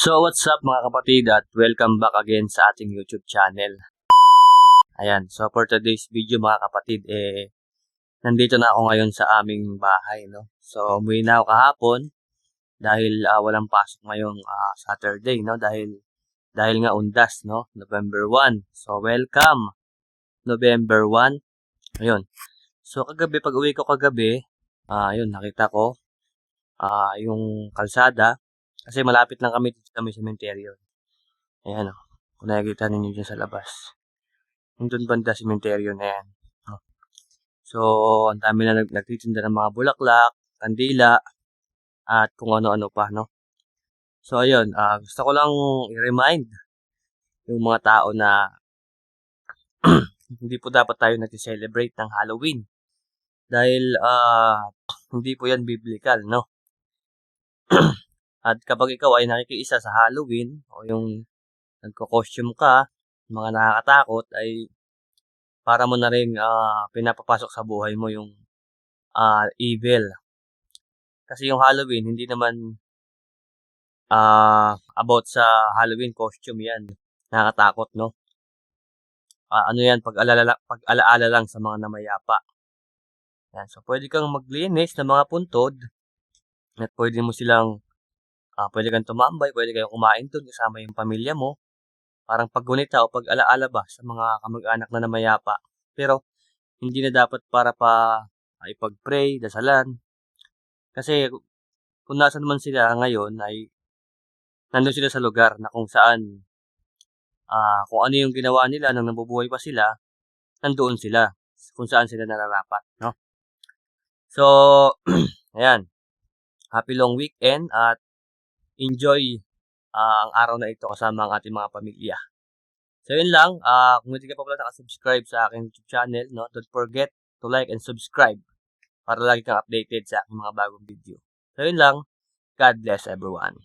So what's up mga kapatid at welcome back again sa ating YouTube channel. Ayan, so for today's video mga kapatid, eh, nandito na ako ngayon sa aming bahay, no? So umuwi na ako kahapon dahil ah, walang pasok ngayong ah, Saturday, no? Dahil dahil nga undas, no? November 1. So welcome November 1. Ayun. So kagabi, pag uwi ko kagabi, ah, yun, nakita ko ah, yung kalsada kasi malapit lang kami dito sa may cementerio. Ayan o. Kung nakikita ninyo dyan sa labas. Doon banda cementerio na yan. Oh. So, ang dami na nag nagtitinda ng mga bulaklak, kandila, at kung ano-ano pa, no? So, ayun. ah, gusto ko lang i-remind yung mga tao na hindi po dapat tayo nag-celebrate ng Halloween. Dahil ah, hindi po yan biblical, no? At kapag ikaw ay nakikiisa sa Halloween o yung nagko-costume ka, mga nakakatakot ay para mo na rin ah, pinapapasok sa buhay mo yung ah, evil. Kasi yung Halloween hindi naman ah, about sa Halloween costume yan. Nakakatakot, no? Ah, ano yan, pag-alala, pag-alaala lang sa mga namayapa. Yan. So, pwede kang maglinis ng mga puntod at pwede mo silang Ah, pwede kang tumambay, pwede kayong kumain doon kasama yung pamilya mo. Parang paggunita o pag-alaala ba sa mga kamag-anak na namayapa. Pero, hindi na dapat para pa ah, ipag-pray, dasalan. Kasi, kung nasan man sila ngayon ay nandun sila sa lugar na kung saan ah, kung ano yung ginawa nila nang nabubuhay pa sila, nandoon sila kung saan sila nararapat, no? So, ayan. Happy long weekend at enjoy ah, ang araw na ito kasama ang ating mga pamilya. So yun lang, ah, kung hindi ka pa pala nakasubscribe sa aking YouTube channel, no, don't forget to like and subscribe para lagi kang updated sa aking mga bagong video. So yun lang, God bless everyone.